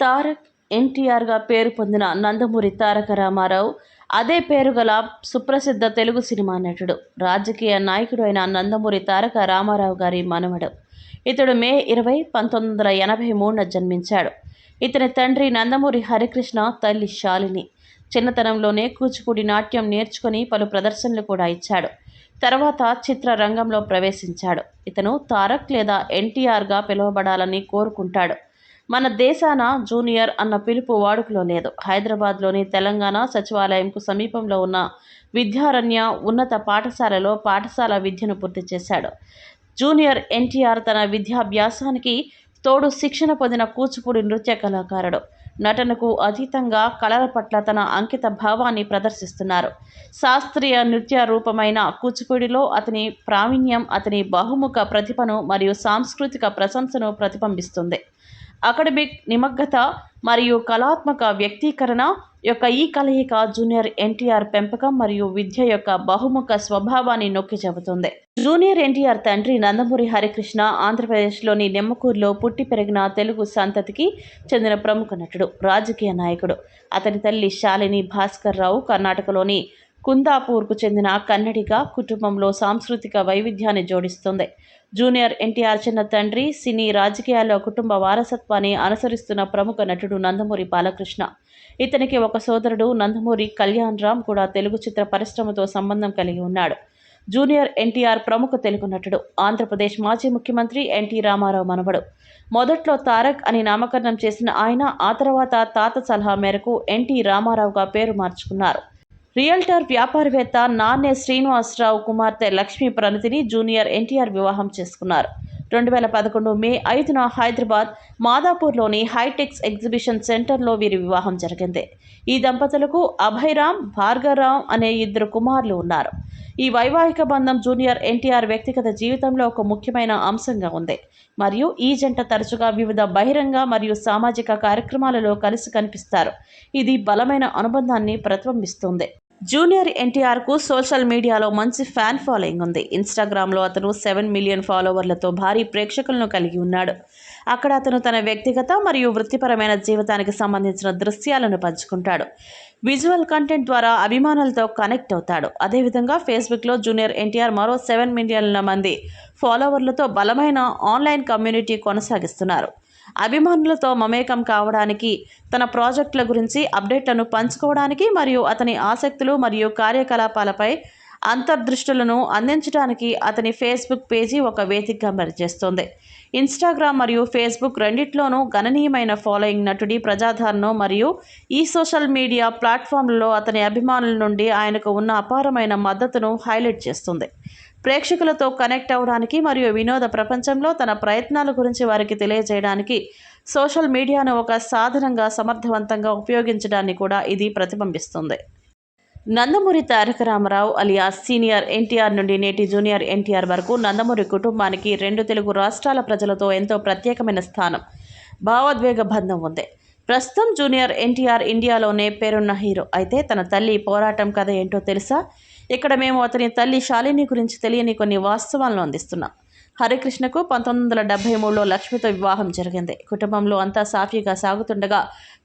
తారక్ ఎన్టీఆర్గా పేరు పొందిన నందమూరి తారక రామారావు అదే పేరు గల సుప్రసిద్ధ తెలుగు సినిమా నటుడు రాజకీయ నాయకుడు అయిన నందమూరి తారక రామారావు గారి మనవడు. ఇతడు మే ఇరవై పంతొమ్మిది వందల ఎనభై మూడున జన్మించాడు. ఇతని తండ్రి నందమూరి హరికృష్ణ తల్లి శాలిని. చిన్నతనంలోనే కూచిపూడి నాట్యం నేర్చుకుని పలు ప్రదర్శనలు కూడా ఇచ్చాడు. తర్వాత చిత్ర రంగంలో ప్రవేశించాడు. ఇతను తారక్ లేదా ఎన్టీఆర్గా పిలువబడాలని కోరుకుంటాడు. మన దేశాన జూనియర్ అన్న పిలుపు వాడుకలో లేదు. హైదరాబాద్లోని తెలంగాణ సచివాలయంకు సమీపంలో ఉన్న విద్యారణ్య ఉన్నత పాఠశాలలో పాఠశాల విద్యను పూర్తి చేశాడు. జూనియర్ ఎన్టీఆర్ తన విద్యాభ్యాసానికి తోడు శిక్షణ పొందిన కూచిపూడి నృత్య కళాకారుడు. నటనకు అతీతంగా కళల పట్ల తన అంకిత భావాన్ని ప్రదర్శిస్తున్నారు. శాస్త్రీయ నృత్య రూపమైన కూచిపూడిలో అతని ప్రావీణ్యం అతని బహుముఖ ప్రతిభను మరియు సాంస్కృతిక ప్రశంసను ప్రతిబింబిస్తుంది. అకాడమిక్ నిమగ్నత మరియు కళాత్మక వ్యక్తీకరణ యొక్క ఈ కలయిక జూనియర్ ఎన్టీఆర్ పెంపకం మరియు విద్య యొక్క బహుముఖ స్వభావాన్ని నొక్కి చెబుతుంది. జూనియర్ ఎన్టీఆర్ తండ్రి నందమూరి హరికృష్ణ ఆంధ్రప్రదేశ్లోని నిమ్మకూరులో పుట్టి పెరిగిన తెలుగు సంతతికి చెందిన ప్రముఖ నటుడు రాజకీయ నాయకుడు. అతని తల్లి శాలిని భాస్కర్ రావు కర్ణాటకలోని కుందాపూర్కు చెందిన కన్నడిగ కుటుంబంలో సాంస్కృతిక వైవిధ్యాన్ని జోడిస్తుంది. జూనియర్ ఎన్టీఆర్ చిన్న తండ్రి సినీ రాజకీయాల్లో కుటుంబ వారసత్వాన్ని అనుసరిస్తున్న ప్రముఖ నటుడు నందమూరి బాలకృష్ణ. ఇతనికి ఒక సోదరుడు నందమూరి కళ్యాణ్ రామ్ కూడా తెలుగు చిత్ర పరిశ్రమతో సంబంధం కలిగి ఉన్నాడు. జూనియర్ ఎన్టీఆర్ ప్రముఖ తెలుగు నటుడు. ఆంధ్రప్రదేశ్ మాజీ ముఖ్యమంత్రి ఎన్టీ రామారావు మనవడు. మొదట్లో తారక్ అని నామకరణం చేసిన ఆయన ఆ తర్వాత తాత సలహా మేరకు ఎన్టీ రామారావుగా పేరు మార్చుకున్నారు. రియల్టర్ వ్యాపారవేత్త నాన్నే శ్రీనివాసరావు కుమార్తె లక్ష్మీ ప్రణతిని జూనియర్ ఎన్టీఆర్ వివాహం చేసుకున్నారు. రెండు వేల పదకొండు మే ఐదున హైదరాబాద్ మాదాపూర్లోని హైటెక్స్ ఎగ్జిబిషన్ సెంటర్లో వీరి వివాహం జరిగింది. ఈ దంపతులకు అభయరామ్ భార్గవరామ్ అనే ఇద్దరు కుమారులు ఉన్నారు. ఈ వైవాహిక బంధం జూనియర్ ఎన్టీఆర్ వ్యక్తిగత జీవితంలో ఒక ముఖ్యమైన అంశంగా ఉంది. మరియు ఈ జంట తరచుగా వివిధ బహిరంగ మరియు సామాజిక కార్యక్రమాలలో కలిసి కనిపిస్తారు. ఇది బలమైన అనుబంధాన్ని ప్రతిబింబిస్తుంది. జూనియర్ ఎన్టీఆర్కు సోషల్ మీడియాలో మంచి ఫ్యాన్ ఫాలోయింగ్ ఉంది. ఇన్స్టాగ్రామ్లో అతను సెవెన్ మిలియన్ ఫాలోవర్లతో భారీ ప్రేక్షకులను కలిగి ఉన్నాడు. అక్కడ అతను తన వ్యక్తిగత మరియు వృత్తిపరమైన జీవితానికి సంబంధించిన దృశ్యాలను పంచుకుంటాడు. విజువల్ కంటెంట్ ద్వారా అభిమానులతో కనెక్ట్ అవుతాడు. అదేవిధంగా ఫేస్బుక్లో జూనియర్ ఎన్టీఆర్ మరో సెవెన్ మిలియన్ల మంది ఫాలోవర్లతో బలమైన ఆన్లైన్ కమ్యూనిటీ కొనసాగిస్తున్నారు. అభిమానులతో మమేకం కావడానికి తన ప్రాజెక్టుల గురించి అప్డేట్లను పంచుకోవడానికి మరియు అతని ఆసక్తులు మరియు కార్యకలాపాలపై అంతర్దృష్టులను అందించడానికి అతని ఫేస్బుక్ పేజీ ఒక వేదికగా పనిచేస్తుంది. ఇన్స్టాగ్రామ్ మరియు ఫేస్బుక్ రెండిట్లోనూ గణనీయమైన ఫాలోయింగ్ నటుడి ప్రజాదరణ మరియు ఈ సోషల్ మీడియా ప్లాట్ఫామ్లలో అతని అభిమానుల నుండి ఆయనకు ఉన్న అపారమైన మద్దతును హైలైట్ చేస్తుంది. ప్రేక్షకులతో కనెక్ట్ అవ్వడానికి మరియు వినోద ప్రపంచంలో తన ప్రయత్నాల గురించి వారికి తెలియజేయడానికి సోషల్ మీడియాను ఒక సాధనంగా సమర్థవంతంగా ఉపయోగించడాన్ని కూడా ఇది ప్రతిబింబిస్తుంది. నందమూరి తారక రామారావు అలియా సీనియర్ ఎన్టీఆర్ నుండి నేటి జూనియర్ ఎన్టీఆర్ వరకు నందమూరి కుటుంబానికి రెండు తెలుగు రాష్ట్రాల ప్రజలతో ఎంతో ప్రత్యేకమైన స్థానం భావోద్వేగ బంధం ఉంది. ప్రస్తుతం జూనియర్ ఎన్టీఆర్ ఇండియాలోనే పేరున్న హీరో. అయితే తన తల్లి పోరాటం కథ ఏంటో తెలుసా? ఇక్కడ మేము అతని తల్లి శాలిని గురించి తెలియని కొన్ని వాస్తవాలను అందిస్తున్నాం. హరికృష్ణకు పంతొమ్మిది వందల డెబ్బై మూడులో లక్ష్మితో వివాహం జరిగింది. కుటుంబంలో అంతా సాఫీగా సాగుతుండగా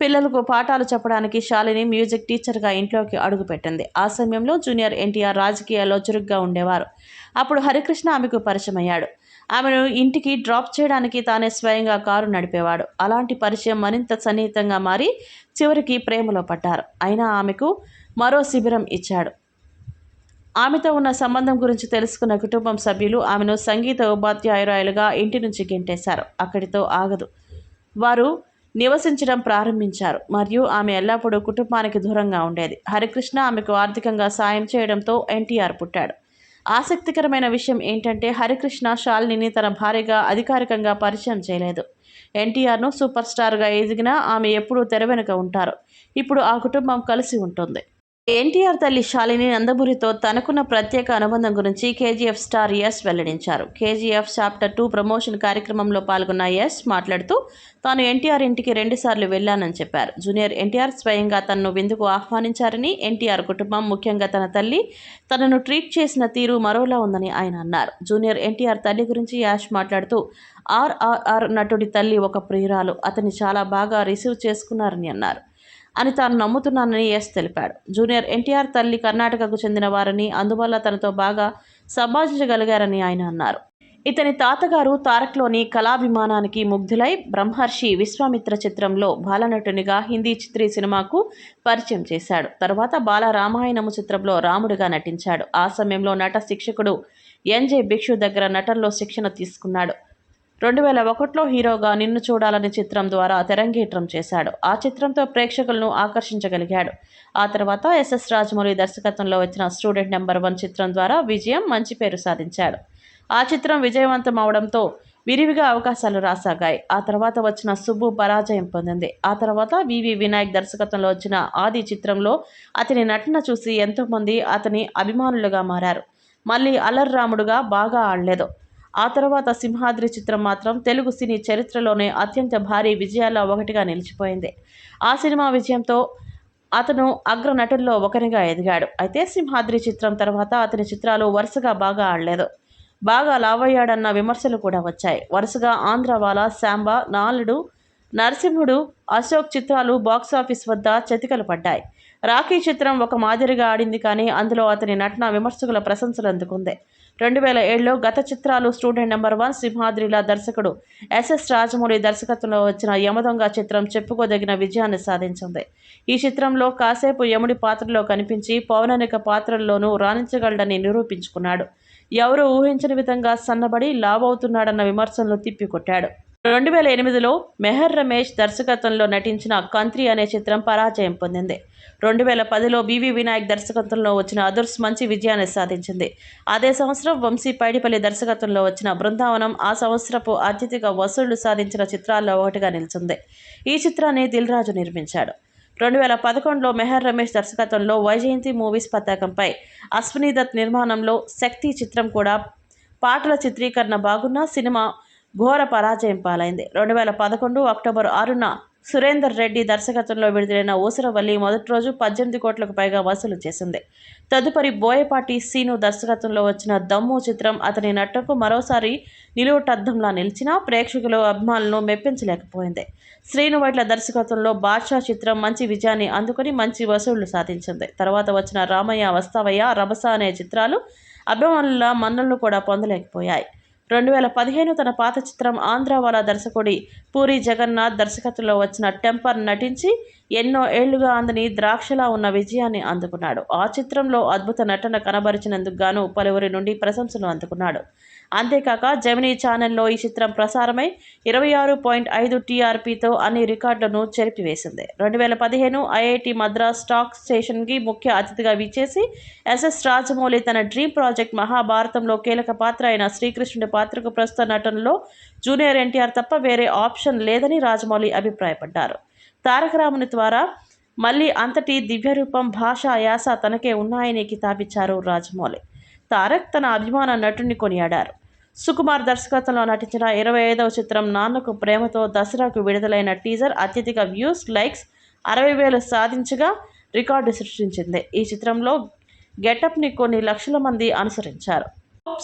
పిల్లలకు పాఠాలు చెప్పడానికి శాలిని మ్యూజిక్ టీచర్గా ఇంట్లోకి అడుగుపెట్టింది. ఆ సమయంలో జూనియర్ ఎన్టీఆర్ రాజకీయాల్లో చురుగ్గా ఉండేవారు. అప్పుడు హరికృష్ణ ఆమెకు పరిచయం అయ్యాడు ఆమెను ఇంటికి డ్రాప్ చేయడానికి తానే స్వయంగా కారు నడిపేవాడు. అలాంటి పరిచయం మరింత సన్నిహితంగా మారి చివరికి ప్రేమలో పడ్డారు. అయినా ఆమెకు మరో శిబిరం ఇచ్చాడు. ఆమెతో ఉన్న సంబంధం గురించి తెలుసుకున్న కుటుంబం సభ్యులు ఆమెను సంగీత ఉపాధ్యాయురాయలుగా ఇంటి నుంచి గెంటేశారు. అక్కడితో ఆగదు. వారు నివసించడం ప్రారంభించారు. మరియు ఆమె ఎల్లప్పుడూ కుటుంబానికి దూరంగా ఉండేది. హరికృష్ణ ఆమెకు ఆర్థికంగా సాయం చేయడంతో ఎన్టీఆర్ పుట్టాడు. ఆసక్తికరమైన విషయం ఏంటంటే హరికృష్ణ షాలినిని తన భార్యగా అధికారికంగా పరిచయం చేయలేదు. ఎన్టీఆర్ను సూపర్ స్టార్గా ఎదిగినా ఆమె ఎప్పుడూ తెర వెనుక ఉంటారు. ఇప్పుడు ఆ కుటుంబం కలిసి ఉంటుంది. ఎన్టీఆర్ తల్లి శాలిని నందమూరితో తనకున్న ప్రత్యేక అనుబంధం గురించి కేజీఎఫ్ స్టార్ ఎస్ వెల్లడించారు. కేజీఎఫ్ చాప్టర్ టూ ప్రమోషన్ కార్యక్రమంలో పాల్గొన్న ఎస్ మాట్లాడుతూ తాను ఎన్టీఆర్ ఇంటికి రెండుసార్లు వెళ్ళానని చెప్పారు. జూనియర్ ఎన్టీఆర్ స్వయంగా తనను విందుకు ఆహ్వానించారని ఎన్టీఆర్ కుటుంబం ముఖ్యంగా తన తల్లి తనను ట్రీట్ చేసిన తీరు మరోలా ఉందని ఆయన అన్నారు. జూనియర్ ఎన్టీఆర్ తల్లి గురించి యాష్ మాట్లాడుతూ ఆర్ఆర్ఆర్ నటుడి తల్లి ఒక ప్రియురాలు. అతన్ని చాలా బాగా రిసీవ్ చేసుకున్నారని అన్నారు. అని తాను నమ్ముతున్నానని ఎస్ తెలిపాడు. జూనియర్ ఎన్టీఆర్ తల్లి కర్ణాటకకు చెందిన వారని అందువల్ల తనతో బాగా సంభాషించగలిగారని ఆయన అన్నారు. ఇతని తాతగారు తారక్లోని కళాభిమానానికి ముగ్ధులై బ్రహ్మర్షి విశ్వామిత్ర చిత్రంలో బాలనటునిగా హిందీ చిత్రీ సినిమాకు పరిచయం చేశాడు. తర్వాత బాల రామాయణము చిత్రంలో రాముడిగా నటించాడు. ఆ సమయంలో నట శిక్షకుడు ఎన్జే భిక్షు దగ్గర నటనలో శిక్షణ తీసుకున్నాడు. రెండు వేల ఒకటిలో హీరోగా నిన్ను చూడాలని చిత్రం ద్వారా తెరంగేట్రం చేశాడు. ఆ చిత్రంతో ప్రేక్షకులను ఆకర్షించగలిగాడు. ఆ తర్వాత ఎస్ఎస్ రాజమౌళి దర్శకత్వంలో వచ్చిన స్టూడెంట్ నెంబర్ వన్ చిత్రం ద్వారా విజయం మంచి పేరు సాధించాడు. ఆ చిత్రం విజయవంతం అవడంతో విరివిగా అవకాశాలు రాసాగాయి. ఆ తర్వాత వచ్చిన సుబ్బు పరాజయం పొందింది. ఆ తర్వాత వివి వినాయక్ దర్శకత్వంలో వచ్చిన ఆది చిత్రంలో అతని నటన చూసి ఎంతోమంది అతని అభిమానులుగా మారారు. మళ్ళీ అల్లర్ రాముడుగా బాగా ఆడలేదు. ఆ తర్వాత సింహాద్రి చిత్రం మాత్రం తెలుగు సినీ చరిత్రలోనే అత్యంత భారీ విజయాల్లో ఒకటిగా నిలిచిపోయింది. ఆ సినిమా విజయంతో అతను అగ్ర నటుల్లో ఒకరిగా ఎదిగాడు. అయితే సింహాద్రి చిత్రం తర్వాత అతని చిత్రాలు వరుసగా బాగా ఆడలేదు. బాగా లావయ్యాడన్న విమర్శలు కూడా వచ్చాయి. వరుసగా ఆంధ్రవాల శాంబ నాలుడు నరసింహుడు అశోక్ చిత్రాలు బాక్సాఫీస్ వద్ద చతికలు పడ్డాయి. రాఖీ చిత్రం ఒక మాదిరిగా ఆడింది కానీ అందులో అతని నటన విమర్శకుల ప్రశంసలు అందుకుంది. రెండు వేల ఏడులో గత చిత్రాలు స్టూడెంట్ నెంబర్ వన్ సింహాద్రిల దర్శకుడు ఎస్ఎస్ రాజమౌళి దర్శకత్వంలో వచ్చిన యమదొంగ చిత్రం చెప్పుకోదగిన విజయాన్ని సాధించింది. ఈ చిత్రంలో కాసేపు యముడి పాత్రలో కనిపించి పౌరాణిక పాత్రల్లోనూ రాణించగలడని నిరూపించుకున్నాడు. ఎవరు ఊహించని విధంగా సన్నబడి లావవుతున్నాడన్న విమర్శలను తిప్పికొట్టాడు. రెండు వేల ఎనిమిదిలో మెహర్ రమేష్ దర్శకత్వంలో నటించిన కంత్రి అనే చిత్రం పరాజయం పొందింది. రెండు వేల పదిలో బివి వినాయక్ దర్శకత్వంలో వచ్చిన అదుర్స్ మంచి విజయాన్ని సాధించింది. అదే సంవత్సరం వంశీ పైడిపల్లి దర్శకత్వంలో వచ్చిన బృందావనం ఆ సంవత్సరపు అత్యధిక వసూళ్ళు సాధించిన చిత్రాల్లో ఒకటిగా నిలిచింది. ఈ చిత్రాన్ని దిల్ రాజు నిర్మించాడు. రెండు వేల పదకొండులో మెహర్ రమేష్ దర్శకత్వంలో వైజయంతి మూవీస్ పతాకంపై అశ్వినీ దత్ నిర్మాణంలో శక్తి చిత్రం కూడా పాటల చిత్రీకరణ బాగున్న సినిమా ఘోర పరాజయం పాలైంది. రెండు వేల పదకొండు అక్టోబర్ ఆరున సురేందర్ రెడ్డి దర్శకత్వంలో విడుదలైన ఊసరవల్లి మొదటి రోజు పద్దెనిమిది కోట్లకు పైగా వసూలు చేసింది. తదుపరి బోయపాటి సీను దర్శకత్వంలో వచ్చిన దమ్ము చిత్రం అతని నటనకు మరోసారి నిలువుటద్దంలా నిలిచినా ప్రేక్షకులు అభిమానులను మెప్పించలేకపోయింది. శ్రీను వైట్ల దర్శకత్వంలో బాద్షా చిత్రం మంచి విజయాన్ని అందుకుని మంచి వసూళ్ళు సాధించింది. తర్వాత వచ్చిన రామయ్య వస్తావయ్య రభస అనే చిత్రాలు అభిమానుల మన్నలను కూడా పొందలేకపోయాయి. రెండు వేల పదిహేను తన పాత చిత్రం ఆంధ్రవాల దర్శకుడి పూరి జగన్నాథ్ దర్శకత్వంలో వచ్చిన టెంపర్ నటించి ఎన్నో ఏళ్ళుగా అందని ద్రాక్షలా ఉన్న విజయాన్ని అందుకున్నాడు. ఆ చిత్రంలో అద్భుత నటన కనబరిచినందుకు గాను పలువురి నుండి ప్రశంసలు అందుకున్నాడు. అంతేకాక జమినీ ఛానల్లో ఈ చిత్రం ప్రసారమై ఇరవై ఆరు పాయింట్ ఐదు టీఆర్పీతో అన్ని రికార్డులను చెరిపివేసింది. రెండు వేల పదిహేను ఐఐటి మద్రాస్ స్టాక్ స్టేషన్కి ముఖ్య అతిథిగా విచ్చేసి ఎస్ఎస్ రాజమౌళి తన డ్రీమ్ ప్రాజెక్ట్ మహాభారతంలో కీలక పాత్ర అయిన శ్రీకృష్ణుడి పాత్రకు ప్రస్తుత నటనలో జూనియర్ ఎన్టీఆర్ తప్ప వేరే ఆప్షన్ లేదని రాజమౌళి అభిప్రాయపడ్డారు. తారక రాముని ద్వారా మళ్ళీ అంతటి దివ్యరూపం భాష యాస తనకే ఉన్నాయని కితాబిచ్చారు రాజమౌళి. తారక్ తన అభిమాన నటుడిని కొనియాడారు. సుకుమార్ దర్శకత్వంలో నటించిన ఇరవై ఐదవ చిత్రం నాన్నకు ప్రేమతో దసరాకు విడుదలైన టీజర్ అత్యధిక వ్యూస్ లైక్స్ అరవై వేలు సాధించగా రికార్డు సృష్టించింది. ఈ చిత్రంలో గెటప్ని కొన్ని లక్షల మంది అనుసరించారు.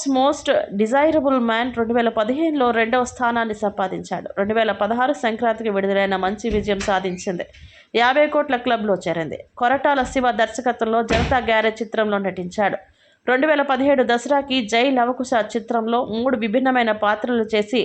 మోస్ట్ డిజైరబుల్ మ్యాన్ రెండు వేల పదిహేనులో రెండవ స్థానాన్ని సంపాదించాడు. రెండు వేల పదహారు సంక్రాంతికి విడుదలైన మంచి విజయం సాధించింది. యాభై కోట్ల క్లబ్లో చేరింది. కొరటాల శివ దర్శకత్వంలో జనతా గ్యారేజ్ చిత్రంలో నటించాడు. రెండు వేల పదిహేడు దసరాకి జై లవకుశ చిత్రంలో మూడు విభిన్నమైన పాత్రలు చేసి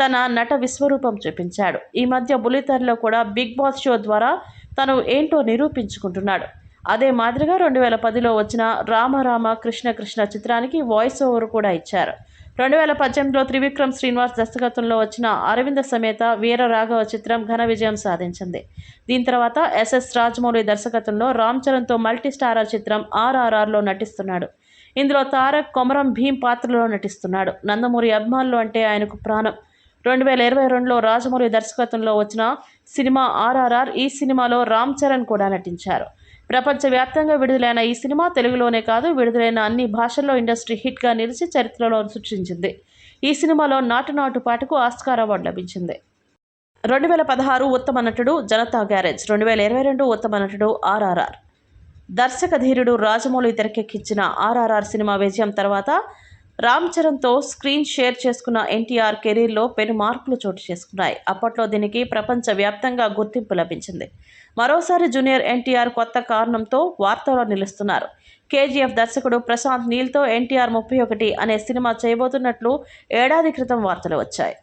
తన నట విశ్వరూపం చూపించాడు. ఈ మధ్య బులితెరలో కూడా బిగ్ బాస్ షో ద్వారా తను ఏంటో నిరూపించుకుంటున్నాడు. అదే మాదిరిగా రెండు వేల పదిలో వచ్చిన రామరామ కృష్ణ కృష్ణ చిత్రానికి వాయిస్ ఓవర్ కూడా ఇచ్చారు. రెండు వేల పద్దెనిమిదిలో త్రివిక్రమ్ శ్రీనివాస్ దర్శకత్వంలో వచ్చిన అరవింద సమేత వీర రాఘవ చిత్రం ఘన విజయం సాధించింది. దీని తర్వాత ఎస్ఎస్ రాజమౌళి దర్శకత్వంలో రామ్ చరణ్తో మల్టీ స్టారర్ చిత్రం ఆర్ఆర్ఆర్లో నటిస్తున్నాడు. ఇందులో తారక్ కొమరం భీం పాత్రలో నటిస్తున్నాడు. నందమూరి అభిమానులు అంటే ఆయనకు ప్రాణం. రెండు వేల ఇరవై రెండులో రాజమౌళి దర్శకత్వంలో వచ్చిన సినిమా ఆర్ఆర్ఆర్ ఈ సినిమాలో రామ్ చరణ్ కూడా నటించారు. ప్రపంచవ్యాప్తంగా విడుదలైన ఈ సినిమా తెలుగులోనే కాదు విడుదలైన అన్ని భాషల్లో ఇండస్ట్రీ హిట్గా నిలిచి చరిత్రలో సృష్టించింది. ఈ సినిమాలో నాటు నాటు పాటకు ఆస్కార్ అవార్డు లభించింది. రెండు వేల పదహారు ఉత్తమ నటుడు జనతా గ్యారేజ్ రెండు వేల ఇరవై రెండు ఉత్తమ నటుడు ఆర్ఆర్ఆర్. దర్శక ధీరుడు రాజమౌళి తెరకెక్కించిన ఆర్ఆర్ఆర్ సినిమా విజయం తర్వాత రామ్ చరణ్తో స్క్రీన్ షేర్ చేసుకున్న ఎన్టీఆర్ కెరీర్లో పెను మార్పులు చోటు చేసుకున్నాయి. అప్పట్లో దీనికి ప్రపంచవ్యాప్తంగా గుర్తింపు లభించింది. మరోసారి జూనియర్ ఎన్టీఆర్ కొత్త కారణంతో వార్తల్లో నిలుస్తున్నారు. కేజీఎఫ్ దర్శకుడు ప్రశాంత్ నీల్తో ఎన్టీఆర్ ముప్పై ఒకటి అనే సినిమా చేయబోతున్నట్లు ఏడాది క్రితం వార్తలు వచ్చాయి.